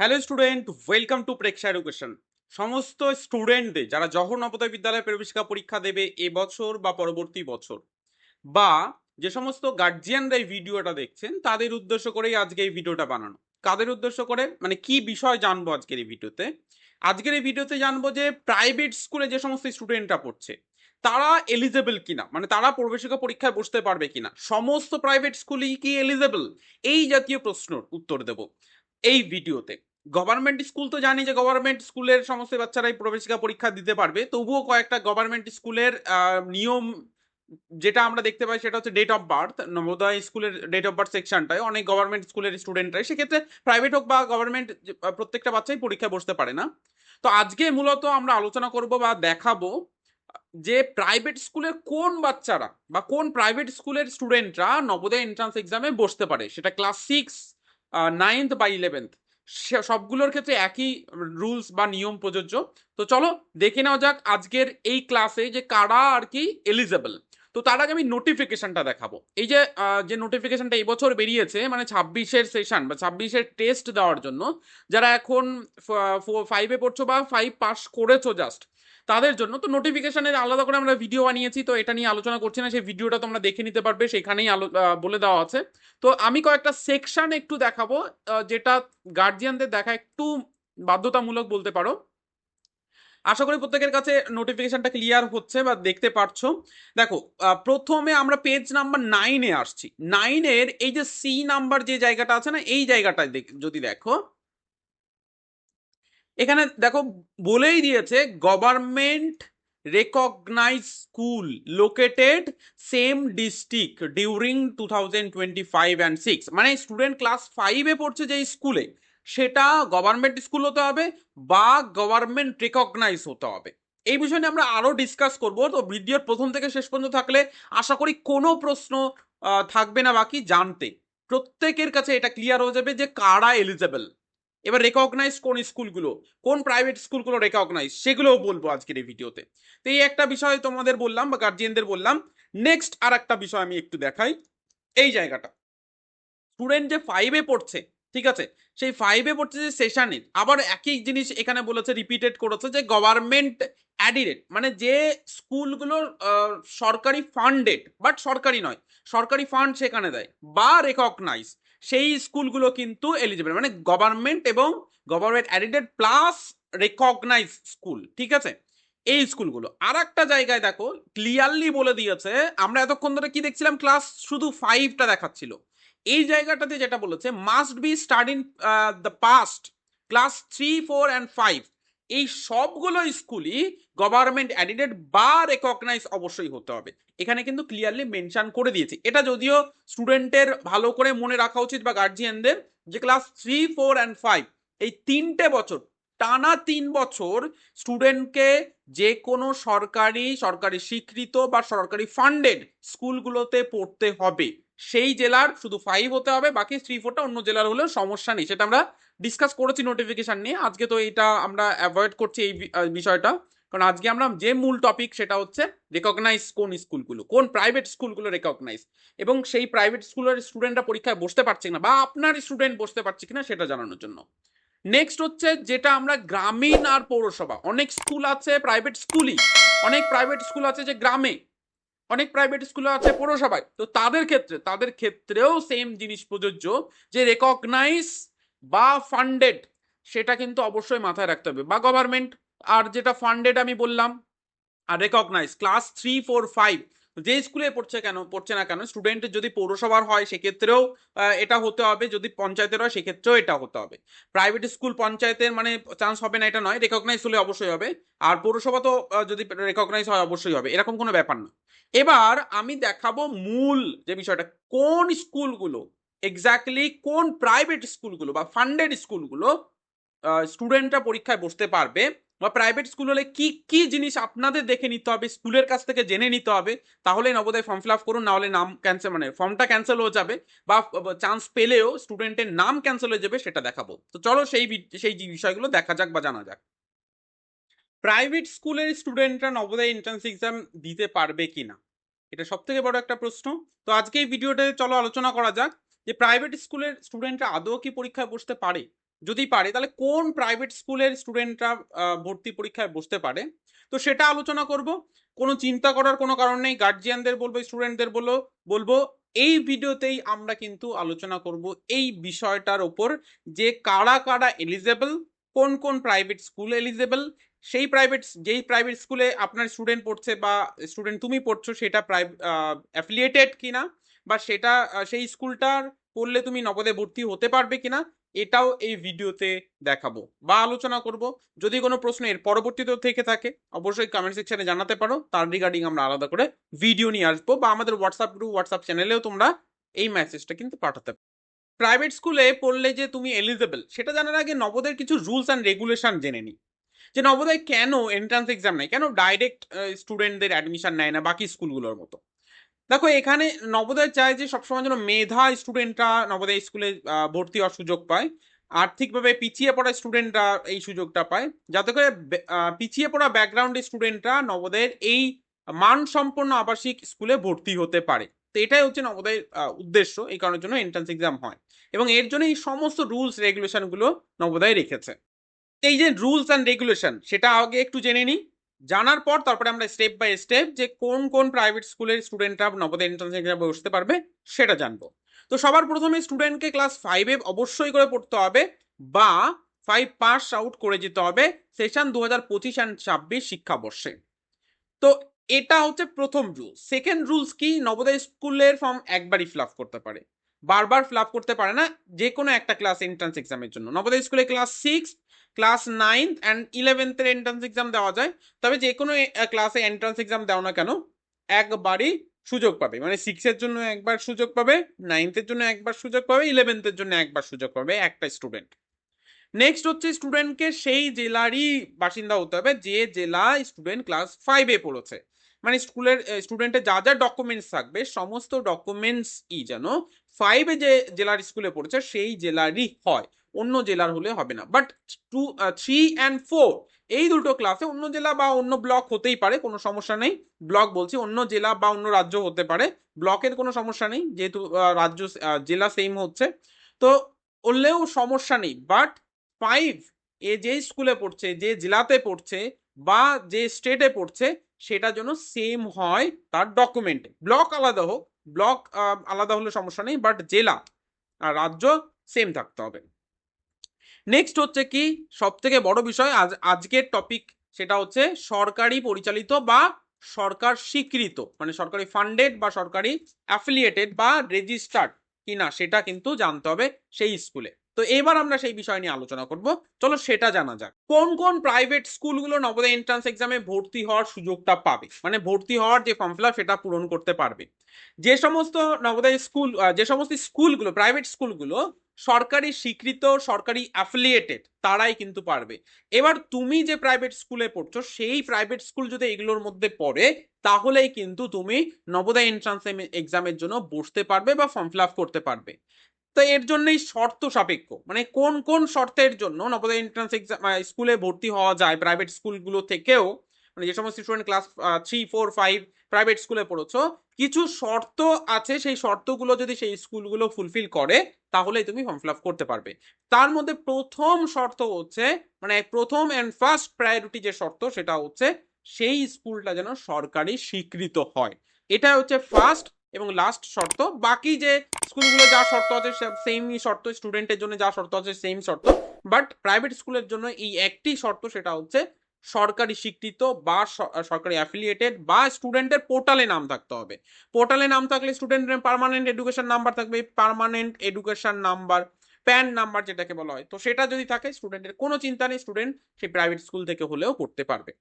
Hello student welcome to Preksha education সমস্ত স্টুডেন্টদের যারা জহর নবোদয় বিদ্যালয়ে প্রবেশিকা পরীক্ষা দেবে এবছর বা পরবর্তী বছর বা যে সমস্ত গার্জিয়ানরা এই ভিডিওটা দেখছেন তাদের উদ্দেশ্য করেই আজকে এই ভিডিওটা বানানো কাদের উদ্দেশ্য করে মানে কি বিষয় জানব আজকের এই ভিডিওতে আজকের এই ভিডিওতে জানব যে প্রাইভেট স্কুলে যে সমস্ত স্টুডেন্টরা পড়ছে তারা এলিজেবল কিনা মানে তারা প্রবেশিকা পরীক্ষায় বসতে পারবে কিনা সমস্ত প্রাইভেট স্কুলই কি এলিজেবল এই জাতীয় প্রশ্নর উত্তর দেব এই ভিডিওতে। গভর্নমেন্ট স্কুল তো জানি যে গভর্নমেন্ট স্কুলের সমস্ত বাচ্চারাই প্রবেশিকা পরীক্ষা দিতে পারবে। তবুও কয়েকটা গভর্নমেন্ট স্কুলের নিয়ম যেটা আমরা দেখতে পাই সেটা হচ্ছে ডেট অফ বার্থ নবোদয় স্কুলের ডেট অফ বার্থ সেকশনটায় অনেক গভর্নমেন্ট স্কুলের স্টুডেন্টরাই সেক্ষেত্রে প্রাইভেট হোক বা গভর্নমেন্ট প্রত্যেকটা বাচ্চাই পরীক্ষায় বসতে পারে না। তো আজকে মূলত আমরা আলোচনা করব বা দেখাবো যে প্রাইভেট স্কুলের কোন বাচ্চারা বা কোন প্রাইভেট স্কুলের স্টুডেন্টরা নবোদয় এন্ট্রান্স এক্সামে বসতে পারে। সেটা ক্লাস সিক্স নাইন্থ বা ইলেভেন্থ সবগুলোর ক্ষেত্রে একই রুলস বা নিয়ম প্রযোজ্য। তো চলো দেখে নেওয়া যাক আজকের এই ক্লাসে যে কারা আর কি এলিজেবল তো তার আগে আমি নোটিফিকেশনটা দেখাবো। এই যে যে নোটিফিকেশনটা এই বছর বেরিয়েছে মানে ছাব্বিশের সেশন বা ছাব্বিশের টেস্ট দেওয়ার জন্য, যারা এখন ফাইভে পড়ছো বা ফাইভ পাস করেছ জাস্ট তাদের জন্য তো নোটিফিকেশনের আলাদা করে আমরা ভিডিও বানিয়েছি, তো এটা নিয়ে আলোচনা করছি না, সেই ভিডিওটা তোমরা দেখে নিতে পারবে, সেখানেই আলো বলে দেওয়া আছে। তো আমি কয়েকটা সেকশন একটু দেখাবো যেটা গার্জিয়ানদের দেখা একটু বাধ্যতামূলক বলতে পারো। আশা করি প্রত্যেকের কাছে নোটিফিকেশনটা ক্লিয়ার হচ্ছে বা দেখতে পারছ। দেখো প্রথমে আমরা পেজ নাম্বার নাইনে আসছি। নাইনের এই যে সি নাম্বার যে জায়গাটা আছে না, এই জায়গাটায় যদি দেখো। এখানে দেখো, বলেই দিয়েছে government recognise school located same district during two thousand twenty five and six মানে স্টুডেন্ট ক্লাস ফাইভে পড়ছে যে স্কুলে সেটা গভর্নমেন্ট স্কুল হতে হবে বা গভর্নমেন্ট রেকগনাইজ হতে হবে। এই বিষয় নিয়ে আমরা আরও ডিসকাস করব। তো ভিডিওর প্রথম থেকে শেষ পর্যন্ত থাকলে আশা করি কোনো প্রশ্ন থাকবে না বাকি জানতে। প্রত্যেকের কাছে এটা ক্লিয়ার হয়ে যাবে যে কারা এলিজেবল এবার রেকগনাইজ কোন স্কুলগুলো কোন প্রাইভেট স্কুলগুলো রেকগনাইজ সেগুলোও বলব আজকের এই ভিডিওতে। তো এই একটা বিষয় তোমাদের বললাম বা গার্জিয়ানদের বললাম। নেক্সট আর একটা বিষয় আমি একটু দেখাই। এই জায়গাটা। স্টুডেন্ট যে ফাইভে পড়ছে ঠিক আছে? সেই ফাইভে পড়ছে যে সেশনে আবার একই জিনিস এখানে বলেছে রিপিটেড করেছে যে গভর্নমেন্ট অ্যাডিডেড মানে যে স্কুলগুলো সরকারি ফান্ডেড বাট সরকারি নয়, সরকারি ফান্ড সেখানে দেয়, বা রেকগনাইজ সেই স্কুলগুলো কিন্তু এলিজিবল মানে গভর্নমেন্ট এবং government aided plus recognise school ঠিক আছে? এই স্কুলগুলো। আর একটা জায়গায় দেখো ক্লিয়ারলি বলে দিয়েছে, আমরা এতক্ষণ ধরে কি দেখছিলাম? ক্লাস শুধু ফাইভটা দেখাচ্ছিল। এই জায়গাটাতে যেটা বলেছে must be start in the past class three four and five এই সবগুলো স্কুলই গভর্নমেন্ট অ্যাডিডেড বা রেকগনাইজ অবশ্যই হতে হবে। এখানে কিন্তু ক্লিয়ারলি মেনশন করে দিয়েছে। এটা যদিও স্টুডেন্টের ভালো করে মনে রাখা উচিত বা গার্জিয়ানদের যে class three four and five এই তিনটে বছর, টানা তিন বছর স্টুডেন্টকে যে কোনো সরকারি সরকারি স্বীকৃত বা সরকারি ফান্ডেড স্কুলগুলোতে পড়তে হবে। সেই জেলার শুধু ফাইভ হতে হবে, বাকি থ্রি ফোরটা অন্য জেলার হলেও সমস্যা নেই। সেটা আমরা ডিসকাস করেছি নোটিফিকেশন নিয়ে। আজকে তো এটা আমরা অ্যাভয়েড করছি এই বিষয়টা। কারণ আজকে আমরা যে মূল টপিক সেটা হচ্ছে রেকগনাইজ কোন স্কুলগুলো, কোন প্রাইভেট স্কুলগুলো রেকগনাইজ এবং সেই প্রাইভেট স্কুলের স্টুডেন্টরা পরীক্ষায় বসতে পারছে না বা আপনার স্টুডেন্ট বসতে পারছে কিনা সেটা জানানোর জন্য। নেক্সট হচ্ছে যেটা আমরা গ্রামীণ আর পৌরসভা। অনেক স্কুল আছে প্রাইভেট স্কুলই অনেক প্রাইভেট স্কুল আছে যে গ্রামে। অনেক প্রাইভেট স্কুল আছে পৌরসভায়। তো তাদের ক্ষেত্রে, তাদের ক্ষেত্রেও সেম জিনিস প্রযোজ্য যে রেকগনাইজ বা ফান্ডেড সেটা কিন্তু অবশ্যই মাথায় রাখতে হবে। বা গভর্নমেন্ট আর যেটা ফান্ডেড আমি বললাম, আর recognise class three four five যে স্কুলে পড়ছে কেন, পড়ছে না কেন স্টুডেন্টের যদি পৌরসভার হয়, সেক্ষেত্রেও এটা হতে হবে। যদি পঞ্চায়েতের হয়, সেক্ষেত্রেও এটা হতে হবে। প্রাইভেট স্কুল পঞ্চায়েতের মানে চান্স হবে না, এটা নয় রেকগনাইজ হলে অবশ্যই হবে। আর পৌরসভা তো যদি রেকগনাইজ হয়, অবশ্যই হবে। এরকম কোনো ব্যাপার না। এবার আমি দেখাবো মূল যে বিষয়টা, কোন স্কুলগুলো এক্স্যাক্টলি কোন প্রাইভেট স্কুলগুলো বা ফান্ডেড স্কুলগুলো স্টুডেন্টরা পরীক্ষায় বসতে পারবে বা প্রাইভেট স্কুল হলে কি কি জিনিস আপনাদের দেখে নিতে হবে, স্কুলের কাছ থেকে জেনে নিতে হবে, তাহলে নবোদয় ফর্ম ফিল আপ করুন, নাহলে নাম ক্যান্সেল মানে ফর্মটা ক্যান্সেল হয়ে যাবে বা চান্স পেলেও স্টুডেন্টের নাম ক্যান্সেল হয়ে যাবে, সেটা দেখাবো। তো চলো সেই সেই বিষয়গুলো দেখা যাক বা জানা যাক। প্রাইভেট স্কুলের স্টুডেন্টরা নবোদয় এন্ট্রান্স এক্সাম দিতে পারবে কিনা এটা সব থেকে বড় একটা প্রশ্ন। তো আজকে এই ভিডিওতে চলো আলোচনা করা যাক যে প্রাইভেট স্কুলের স্টুডেন্টরা আদৌ কি পরীক্ষায় বসতে পারে? যদি পারে, তাহলে কোন প্রাইভেট স্কুলের স্টুডেন্টরা ভর্তি পরীক্ষায় বসতে পারে? তো সেটা আলোচনা করব। কোনো চিন্তা করার কোনো কারণ নেই। গার্জিয়ানদের বলব স্টুডেন্টদের বলব বলব, এই ভিডিওতেই আমরা কিন্তু আলোচনা করব এই বিষয়টার ওপর যে কারা কারা এলিজেবল কোন কোন প্রাইভেট স্কুল এলিজেবল সেই প্রাইভেট যেই প্রাইভেট স্কুলে আপনার স্টুডেন্ট পড়ছে বা স্টুডেন্ট তুমি পড়ছো, সেটা প্রাইভেট অ্যাফিলিয়েটেড কিনা বা সেটা সেই স্কুলটার পড়লে তুমি নবদে ভর্তি হতে পারবে কিনা, এটাও এই ভিডিওতে দেখাবো বা আলোচনা করব। যদি কোনো প্রশ্ন এর পরবর্তীতেও থেকে থাকে, অবশ্যই কমেন্ট সেকশনে জানাতে পারো। তার রিগার্ডিং আমরা আলাদা করে ভিডিও নিয়ে আসব বা আমাদের হোয়াটসঅ্যাপ গ্রুপ হোয়াটসঅ্যাপ চ্যানেলেও তোমরা এই মেসেজটা কিন্তু পাঠাতে পারো। প্রাইভেট স্কুলে পড়লে যে তুমি এলিজেবল সেটা জানার আগে নবদের কিছু রুলস অ্যান্ড রেগুলেশন জেনে নিই। যে নবোদয় কেন এন্ট্রান্স এক্সাম নেয়? কেন ডাইরেক্ট স্টুডেন্টদের অ্যাডমিশন নেয় না বাকি স্কুলগুলোর মতো? দেখো, এখানে নবোদয় চায় যে সবসময় যেন মেধা স্টুডেন্টরা নবোদয় স্কুলে ভর্তি হওয়ার সুযোগ পায়, আর্থিকভাবে পিছিয়ে পড়া স্টুডেন্টরা এই সুযোগটা পায়। যাতে করে পিছিয়ে পড়া ব্যাকগ্রাউন্ডের স্টুডেন্টরা নবোদয়ের এই মানসম্পন্ন আবাসিক স্কুলে ভর্তি হতে পারে। তো এটাই হচ্ছে নবোদয়ের উদ্দেশ্য, এই কারণের জন্য এন্ট্রান্স এক্সাম হয়। এবং এর জন্য এই সমস্ত রুলস রেগুলেশনগুলো নবোদয় রেখেছে। এই যে রুলস অ্যান্ড রেগুলেশন সেটা আগে একটু জেনে নিই। জানার পর তারপরে আমরা স্টেপ বাই স্টেপ যে কোন কোন প্রাইভেট স্কুলের স্টুডেন্টরা নবোদয় এন্ট্রান্স এক্সামে বসতে পারবে, সেটা জানব। তো সবার প্রথমে স্টুডেন্টকে ক্লাস ফাইভে অবশ্যই করে পড়তে হবে বা ফাইভ পাস আউট করে যেতে হবে সেশন দু হাজার পঁচিশ অ্যান্ড ছাব্বিশ শিক্ষাবর্ষে। তো এটা হচ্ছে প্রথম রুল সেকেন্ড রুলস কি? নবোদয় স্কুলের ফর্ম একবারই ফিল করতে পারে। বারবার ফিল করতে পারে না যে কোনো একটা ক্লাস এন্ট্রান্স এক্সামের জন্য। নবোদয় স্কুলে class six class ninth and ইলেভেন্থের entrance exam দেওয়া যায়। তবে যে কোনো ক্লাসে এন্ট্রান্স এক্সাম দাও না কেন, একবারই সুযোগ পাবে। মানে সিক্সের জন্য একবার সুযোগ পাবে নাইনথের জন্য একবার সুযোগ পাবে ইলেভেন্থের জন্য একবার সুযোগ পাবে একটা স্টুডেন্ট নেক্সট হচ্ছে স্টুডেন্টকে সেই জেলারই বাসিন্দা হতে হবে, যে জেলা স্টুডেন্ট ক্লাস ফাইভে পড়েছে। মানে স্কুলের স্টুডেন্টের যা যা ডকুমেন্টস থাকবে, সমস্ত ডকুমেন্টস ই যেন ফাইভে যে জেলার স্কুলে পড়েছে, সেই জেলারই হয়। অন্য জেলার হলে হবে না। But two three and four এই দুটো ক্লাসে অন্য জেলা বা অন্য ব্লক হতেই পারে, কোনো সমস্যা নেই। ব্লক বলছি, অন্য জেলা বা অন্য রাজ্য হতে পারে। ব্লকের কোনো সমস্যা নেই, যেহেতু রাজ্য জেলা সেম হচ্ছে। তো বললেও সমস্যা নেই। বাট ফাইভ এ যে স্কুলে পড়ছে, যে জেলাতে পড়ছে বা যে স্টেটে পড়ছে, সেটা যেন সেম হয় তার ডকুমেন্টে ব্লক আলাদা হোক ব্লক আলাদা হলে সমস্যা নেই বাট জেলা আর রাজ্য সেম থাকতে হবে। নেক্সট হচ্ছে কি? সব থেকে বড় বিষয় আজ, আজকের টপিক সেটা হচ্ছে সরকারি পরিচালিত বা সরকার স্বীকৃত মানে সরকারি ফান্ডেড বা সরকারি অ্যাফিলিয়েটেড বা রেজিস্টার্ড কিনা সেটা কিন্তু জানতে হবে সেই স্কুলে তো এবার আমরা সেই বিষয় নিয়ে আলোচনা করব। চলো সেটা জানা যাক। কোন কোন প্রাইভেট স্কুলগুলো নবোদয় এন্ট্রান্স এক্সামে ভর্তি হওয়ার সুযোগটা পাবে? মানে ভর্তি হওয়ার যে ফর্ম ফিল সেটা পূরণ করতে পারবে। যে সমস্ত নবোদয় স্কুল যে সমস্ত স্কুলগুলো প্রাইভেট স্কুলগুলো সরকারি স্বীকৃত, সরকারি অ্যাফিলিয়েটেড তারাই কিন্তু পারবে। এবার তুমি যে প্রাইভেট স্কুলে পড়ছো, সেই প্রাইভেট স্কুল যদি এগুলোর মধ্যে পড়ে, তাহলেই কিন্তু তুমি নবোদয় এন্ট্রান্স এক্সামের জন্য বসতে পারবে বা ফর্ম ফিল করতে পারবে। তো এর জন্যই শর্ত সাপেক্ষ। মানে কোন কোন শর্তের জন্য নবোদয় এন্ট্রান্স এক্সাম স্কুলে ভর্তি হওয়া যায় প্রাইভেট স্কুলগুলো থেকেও? মানে যে সমস্ত student class three four five private স্কুলে পড়েছো, কিছু শর্ত আছে, সেই শর্তগুলো যদি সেই স্কুলগুলো ফুলফিল করে, তাহলেই তুমি ফর্ম ফিল করতে পারবে। তার মধ্যে প্রথম শর্ত হচ্ছে মানে প্রথম অ্যান্ড ফার্স্ট প্রায়োরিটি যে শর্ত, সেটা হচ্ছে সেই স্কুলটা যেন সরকারি স্বীকৃত হয়। এটা হচ্ছে ফার্স্ট এবং লাস্ট শর্ত। বাকি যে স্কুলগুলো যা শর্ত আছে সেমই শর্ত স্টুডেন্টের জন্য যা শর্ত আছে সেম শর্ত। বাট প্রাইভেট স্কুলের জন্য এই একটি শর্ত, সেটা হচ্ছে সরকারি স্বীকৃত বা সরকারি অ্যাফিলিয়েটেড বা স্টুডেন্টের পোর্টালে নাম থাকতে হবে। পোর্টালে নাম থাকলে স্টুডেন্টের পারমানেন্ট এডুকেশন নাম্বার থাকবে। Permanent education number PEN number যেটাকে বলা হয়। তো সেটা যদি থাকে স্টুডেন্টের কোনো চিন্তা নেই স্টুডেন্ট সেই প্রাইভেট স্কুল থেকে হলেও পড়তে পারবে।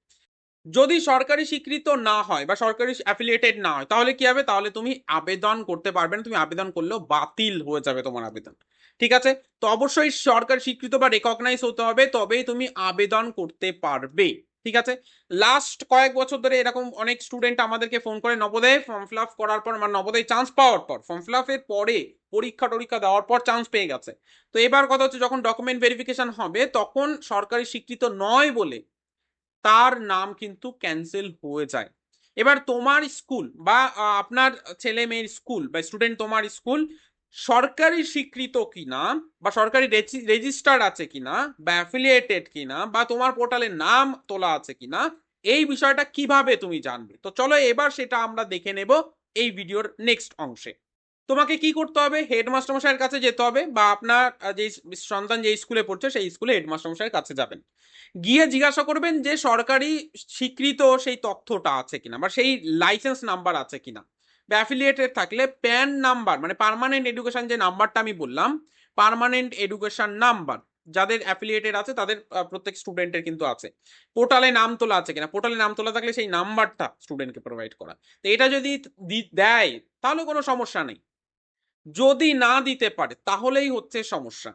যদি সরকারি স্বীকৃত না হয় বা সরকারি অ্যাফিলিয়েটেড না হয়, তাহলে কি হবে? তাহলে তুমি আবেদন করতে পারবে না, তুমি আবেদন করলেও বাতিল হয়ে যাবে তোমার আবেদন। ঠিক আছে? তো অবশ্যই সরকার স্বীকৃত বা রেকগনাইজ হতে হবে, তবেই তুমি আবেদন করতে পারবে। ঠিক আছে? লাস্ট কয়েক বছর ধরে এরকম অনেক স্টুডেন্ট আমাদেরকে ফোন করে, নবোদয় ফর্ম ফিল করার পর মানে নবোদয় চান্স পাওয়ার পর ফর্ম ফিল পরে পরীক্ষা টরীক্ষা দেওয়ার পর চান্স পেয়ে গেছে। তো এবার কথা হচ্ছে যখন ডকুমেন্ট ভেরিফিকেশন হবে, তখন সরকারি স্বীকৃত নয় বলে তার নাম কিন্তু ক্যান্সেল হয়ে যায়। এবার তোমার স্কুল বা আপনার ছেলে মেয়ের স্কুল বা স্টুডেন্ট তোমার স্কুল সরকারি স্বীকৃত কিনা বা সরকারি রেজিস্টার্ড আছে কিনা বা অ্যাফিলিয়েটেড কিনা বা তোমার পোর্টালে নাম তোলা আছে কিনা, এই বিষয়টা কীভাবে তুমি জানবে? তো চলো এবার সেটা আমরা দেখে নেব এই ভিডিওর নেক্সট অংশে। তোমাকে কি করতে হবে? হেডমাস্টার মশাইয়ের কাছে যেতে হবে বা আপনার যে সন্তান যে স্কুলে পড়ছে সেই স্কুলে হেডমাস্টার মশাইয়ের কাছে যাবেন। গিয়ে জিজ্ঞাসা করবেন যে সরকারি স্বীকৃত সেই তথ্যটা আছে কিনা বা সেই লাইসেন্স নাম্বার আছে কিনা। বা অ্যাফিলিয়েটেড থাকলে প্যান নাম্বার মানে পার্মানেন্ট এডুকেশন যে নাম্বারটা আমি বললাম পার্মানেন্ট এডুকেশন নাম্বার যাদের অ্যাফিলিয়েটেড আছে তাদের প্রত্যেক স্টুডেন্টের কিন্তু আছে। পোর্টালে নাম তোলা আছে কিনা? পোর্টালে নাম তোলা থাকলে সেই নাম্বারটা স্টুডেন্টকে প্রোভাইড করা। তো এটা যদি দেয়, তাহলে কোনো সমস্যা নেই। যদি না দিতে পারে তাহলেই হচ্ছে সমস্যা।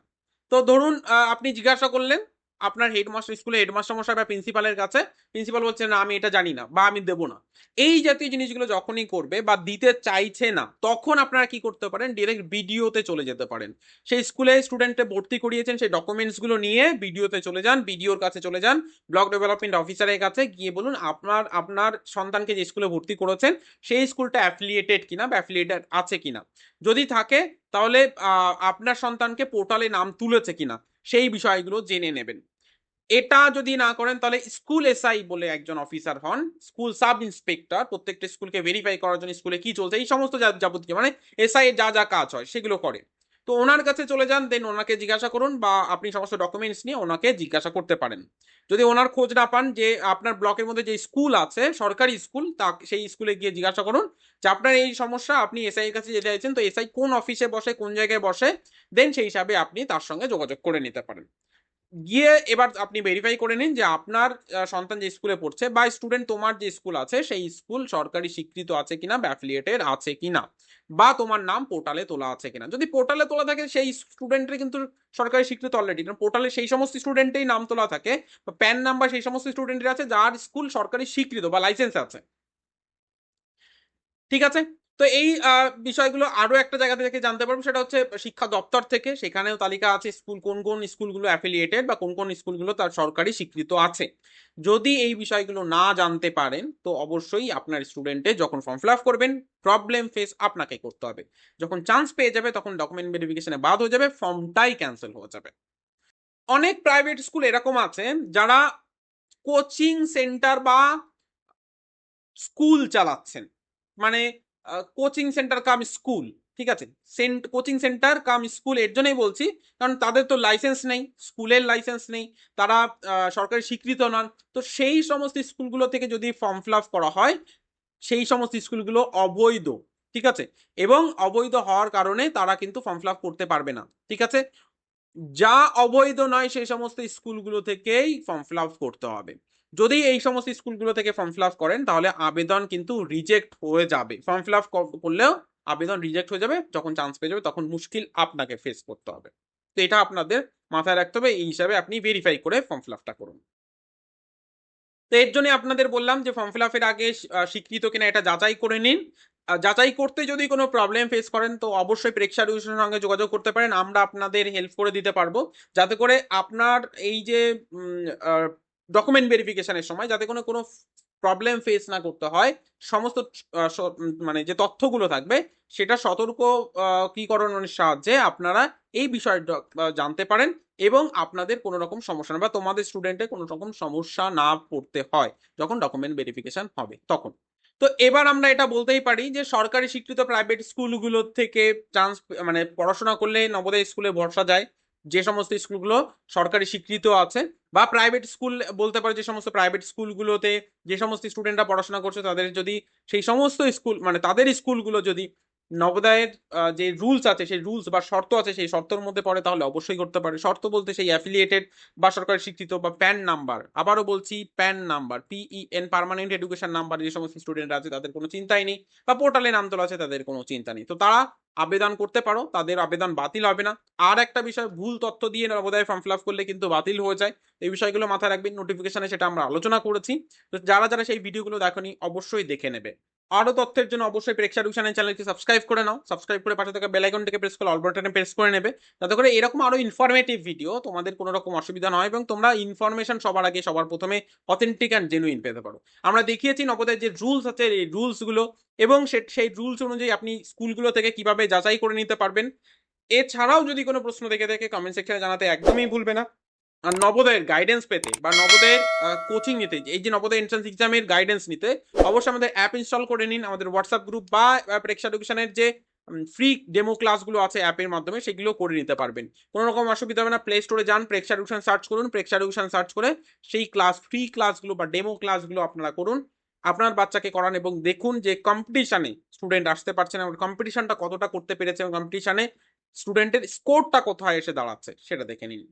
তো ধরুন আপনি জিজ্ঞাসা করলেন আপনার হেডমাস্টার, স্কুলে হেডমাস্টার মশাই বা প্রিন্সিপালের কাছে, প্রিন্সিপাল বলছে, না, আমি এটা জানি না বা আমি দেবো না। এই জাতীয় জিনিসগুলো যখনই করবে বা দিতে চাইছে না, তখন আপনারা কি করতে পারেন? ডিরেক্ট ভিডিওতে চলে যেতে পারেন। সেই স্কুলে স্টুডেন্টে ভর্তি করিয়েছেন, সেই ডকুমেন্টসগুলো নিয়ে ভিডিওতে চলে যান ভিডিওর কাছে চলে যান ব্লক ডেভেলপমেন্ট অফিসারের কাছে গিয়ে বলুন, আপনার আপনার সন্তানকে যে স্কুলে ভর্তি করেছেন, সেই স্কুলটা অ্যাফিলিয়েটেড কিনা বা অ্যাফিলিয়েটেড আছে কিনা? যদি থাকে, তাহলে আপনার সন্তানকে পোর্টালে নাম তুলেছে কিনা? সেই বিষয়গুলো জেনে নেবেন। এটা যদি না করেন, তাহলে স্কুল এসআই বলে একজন অফিসার হন, স্কুল সাব ইন্সপেক্টর, প্রত্যেকটা স্কুলকে ভেরিফাই করার জন্য স্কুলে কি চলছে, এই সমস্ত যাবতীয় মানে এসআই এর যা যা কাজ হয়, সেগুলো করে তো ওনার কাছে চলে যান দেন ওনাকে জিজ্ঞাসা করুন বা আপনি সমস্ত ডকুমেন্টস নিয়ে ওনাকে জিজ্ঞাসা করতে পারেন। যদি ওনার খোঁজ না পান যে আপনার ব্লকের মধ্যে যে স্কুল আছে, সরকারি স্কুল তা সেই স্কুলে গিয়ে জিজ্ঞাসা করুন যে আপনার এই সমস্যা, আপনি এসআই এর কাছে যেতে চাইছেন, তো এসআই কোন অফিসে বসে, কোন জায়গায় বসে দেন সেই হিসাবে আপনি তার সঙ্গে যোগাযোগ করে নিতে পারেন। গিয়ে এবার আপনি ভেরিফাই করে নিন যে আপনার সন্তান যে স্কুলে পড়ছে বা স্টুডেন্ট তোমার যে স্কুল আছে, সেই স্কুল সরকারি স্বীকৃত আছে কিনা বা অ্যাফিলিয়েটেড আছে কিনা বা তোমার নাম পোর্টালে তোলা আছে কিনা। যদি পোর্টালে তোলা থাকে, সেই স্টুডেন্টের কিন্তু সরকারি স্বীকৃত অলরেডি কারণ পোর্টালে সেই সমস্ত স্টুডেন্টেই নাম তোলা থাকে, বা প্যান নাম্বার সেই সমস্ত স্টুডেন্টের আছে, যার স্কুল সরকারি স্বীকৃত বা লাইসেন্স আছে। ঠিক আছে? তো এই বিষয়গুলো আরও একটা জায়গা থেকে জানতে পারব, সেটা হচ্ছে শিক্ষা দপ্তর থেকে। সেখানেও তালিকা আছে স্কুল, কোন কোন স্কুলগুলো অ্যাফিলিয়েটেড বা কোন কোন স্কুলগুলো তার সরকারি স্বীকৃত আছে। যদি এই বিষয়গুলো না জানতে পারেন, তো অবশ্যই আপনার স্টুডেন্টে যখন ফর্ম ফিল আপ করবেন প্রবলেম ফেস আপনাকে করতে হবে। যখন চান্স পেয়ে যাবে, তখন ডকুমেন্ট ভেরিফিকেশনে বাদ হয়ে যাবে ফর্মটাই ক্যান্সেল হয়ে যাবে। অনেক প্রাইভেট স্কুল এরকম আছে, যারা কোচিং সেন্টার বা স্কুল চালাচ্ছেন। মানে কোচিং সেন্টার কাম স্কুল ঠিক আছে? সেন্ট কোচিং সেন্টার কাম স্কুলের জন্যই বলছি, কারণ তাদের তো লাইসেন্স নেই স্কুলের লাইসেন্স নেই, তারা সরকারি স্বীকৃত নন। তো সেই সমস্ত স্কুলগুলো থেকে যদি ফর্ম ফিল করা হয়, সেই সমস্ত স্কুলগুলো অবৈধ, ঠিক আছে? এবং অবৈধ হওয়ার কারণে তারা কিন্তু ফর্ম ফিল করতে পারবে না, ঠিক আছে? যা অবৈধ নয়, সেই সমস্ত স্কুলগুলো থেকেই ফর্ম ফিল করতে হবে। যদি এই সমস্ত স্কুলগুলো থেকে ফর্ম ফিল করেন, তাহলে আবেদন কিন্তু রিজেক্ট হয়ে যাবে। ফর্ম ফিল করলেও আবেদন রিজেক্ট হয়ে যাবে, যখন চান্স পেয়ে যাবে, তখন মুশকিল আপনাকে ফেস করতে হবে। তো এটা আপনাদের মাথায় রাখতে হবে, এই হিসাবে আপনি ভেরিফাই করে ফর্ম ফিল করুন। তো এর জন্য আপনাদের বললাম যে ফর্ম ফিল আগে স্বীকৃত কিনা এটা যাচাই করে নিন। যাচাই করতে যদি কোনো প্রবলেম ফেস করেন, তো অবশ্যই প্রেক্ষা সঙ্গে যোগাযোগ করতে পারেন, আমরা আপনাদের হেল্প করে দিতে পারব। যাতে করে আপনার এই যে ডকুমেন্ট ভেরিফিকেশনের সময় যাতে কোনো কোনো প্রবলেম ফেস না করতে হয়, সমস্ত মানে যে তথ্যগুলো থাকবে, সেটা সতর্ক কীকরণের সাহায্যে আপনারা এই বিষয়টা জানতে পারেন এবং আপনাদের কোনো রকম সমস্যা না বা তোমাদের স্টুডেন্টের কোনো রকম সমস্যা না পড়তে হয় যখন ডকুমেন্ট ভেরিফিকেশন হবে তখন। তো এবার আমরা এটা বলতেই পারি যে সরকারি স্বীকৃত প্রাইভেট স্কুলগুলো থেকে চান্স মানে পড়াশোনা করলে নবোদয় স্কুলে ভরসা যায়। যে সমস্ত স্কুলগুলো সরকারি স্বীকৃত আছে বা প্রাইভেট স্কুল বলতে পারে যে সমস্ত প্রাইভেট স্কুলগুলোতে যে সমস্ত স্টুডেন্টরা পড়াশোনা করছে তাদের যদি সেই সমস্ত স্কুল মানে তাদের স্কুলগুলো যদি নবোদয়ের যে রুলস আছে, সেই রুলস বা শর্ত আছে, সেই শর্তের মধ্যে পড়ে, তাহলে অবশ্যই করতে পারে। শর্ত বলতে সেই অ্যাফিলিয়েটেড বা সরকারি স্বীকৃত বা প্যান নাম্বার আবারও বলছি PEN number P E N permanent education number যে সমস্ত স্টুডেন্ট আছে, তাদের কোনো চিন্তাই নেই। বা পোর্টালে নাম তোলা আছে, তাদের কোনো চিন্তা নেই। তো তারা আবেদন করতে পারো, তাদের আবেদন বাতিল হবে না। আর একটা বিষয়, ভুল তথ্য দিয়ে নবোদয় ফর্ম ফিল করলে কিন্তু বাতিল হয়ে যায়। এই বিষয়গুলো মাথায় রাখবেন নোটিফিকেশনে সেটা আমরা আলোচনা করেছি। তো যারা যারা সেই ভিডিওগুলো দেখনি, অবশ্যই দেখে নেবে। আরও তথ্যের জন্য অবশ্যই প্রেক্ষা টিউশনের চ্যানেলটি সাবস্ক্রাইব করে নাও। সাবস্ক্রাইব করে পাশে থাকা বেল আইকনটিকে প্রেস করে অল বাটনে প্রেস করে নেবে। যাতে করে এরকম আরও ইনফরমেটিভ ভিডিও তোমাদের কোনো রকম অসুবিধা নয় এবং তোমরা ইনফরমেশন সবার আগে, সবার প্রথমে অথেন্টিক অ্যান্ড জেনুইন পেতে পারো। আমরা দেখিয়েছি নবোদয়ের যে রুলস আছে, এই রুলসগুলো এবং সে- সেই রুলস অনুযায়ী আপনি স্কুলগুলো থেকে কীভাবে যাচাই করে নিতে পারবেন। এছাড়াও যদি কোনো প্রশ্ন দেখে দেখে কমেন্ট সেকশনে জানাতে একদমই ভুলবে না। নবোদয়ের গাইডেন্স পেতে বা নবোদয়ের কোচিং নিতে, এই যে নবোদয় এন্ট্রান্স এক্সামের গাইডেন্স নিতে, অবশ্যই আমাদের অ্যাপ ইনস্টল করে নিন, আমাদের হোয়াটসঅ্যাপ গ্রুপ বা প্রেক্ষা এডুকেশনের যে ফ্রি ডেমো ক্লাসগুলো আছে অ্যাপের মাধ্যমে, সেগুলো করে নিতে পারবেন। কোনো রকম অসুবিধা হবে না প্লে স্টোরে যান প্রেক্ষা এডুকেশন সার্চ করুন প্রেক্ষা এডুকেশন সার্চ করে সেই ক্লাস ফ্রি ক্লাসগুলো বা ডেমো ক্লাসগুলো আপনারা করুন, আপনার বাচ্চাকে করান এবং দেখুন যে কম্পিটিশানে স্টুডেন্ট আসতে পারছে না কম্পিটিশনটা কতটা করতে পেরেছে, এবং কম্পিটিশানে স্টুডেন্টের স্কোরটা কোথায় এসে দাঁড়াচ্ছে, সেটা দেখে নিন।